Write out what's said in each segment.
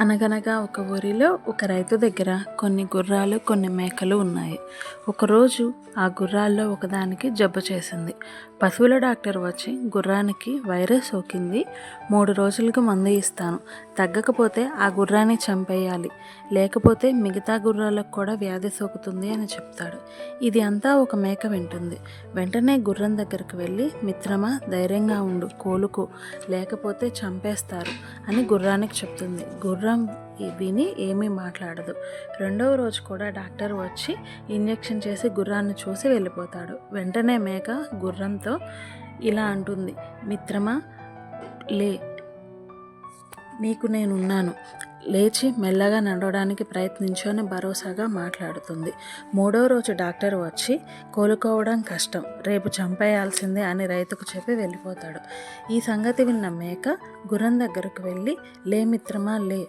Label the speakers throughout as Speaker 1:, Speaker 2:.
Speaker 1: అనగనగా ఒక ఊరిలో ఒక రైతు దగ్గర కొన్ని గుర్రాలు కొన్ని మేకలు ఉన్నాయి. ఒకరోజు ఆ గుర్రాల్లో ఒకదానికి జబ్బు చేసింది. పశువుల డాక్టర్ వచ్చి గుర్రానికి వైరస్ సోకింది. మూడు రోజులకు మందు ఇస్తాను. తగ్గకపోతే ఆ గుర్రాన్ని చంపేయాలి. లేకపోతే మిగతా గుర్రాలకు కూడా వ్యాధి సోకుతుంది అని చెప్తాడు. ఇది అంతా ఒక మేక వింటుంది. వెంటనే గుర్రం దగ్గరికి వెళ్ళి మిత్రమా ధైర్యంగా ఉండు కోలుకో. లేకపోతే చంపేస్తారు అని గుర్రానికి చెప్తుంది. గుర్రం గుర్రం విని ఏమీ మాట్లాడదు. రెండవ రోజు కూడా డాక్టర్ వచ్చి ఇంజెక్షన్ చేసి గుర్రాన్ని చూసి వెళ్ళిపోతాడు. వెంటనే మేక గుర్రంతో ఇలా అంటుంది మిత్రమా లే నీకు నేనున్నాను. లేచి మెల్లగా నడవడానికి ప్రయత్నించు అని భరోసాగా మాట్లాడుతుంది. మూడో రోజు డాక్టర్ వచ్చి కోలుకోవడం కష్టం. రేపు చంపేయాల్సిందే అని రైతుకు చెప్పి వెళ్ళిపోతాడు. ఈ సంగతి విన్న మేక గుర్రం దగ్గరకు వెళ్ళి లే మిత్రమా లే.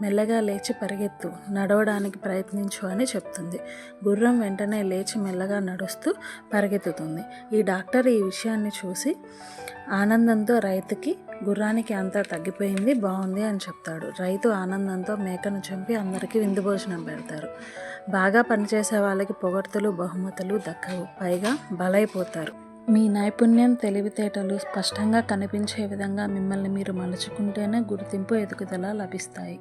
Speaker 1: మెల్లగా లేచి పరిగెత్తు. నడవడానికి ప్రయత్నించు అని చెప్తుంది. గుర్రం వెంటనే లేచి మెల్లగా నడుస్తూ పరిగెత్తుతుంది. ఈ డాక్టర్ ఈ విషయాన్ని చూసి ఆనందంతో రైతుకి గుర్రానికి అంతా తగ్గిపోయింది బాగుంది అని చెప్తాడు. రైతు ఆనందంతో మేకను చంపి అందరికీ విందు భోజనం పెడతారు. బాగా పనిచేసే వాళ్ళకి పొగడ్తలు బహుమతులు దక్కవు. పైగా బలైపోతారు. మీ నైపుణ్యం తెలివితేటలు స్పష్టంగా కనిపించే విధంగా మిమ్మల్ని మీరు మలుచుకుంటేనే గుర్తింపు ఎదుగుదల లభిస్తాయి.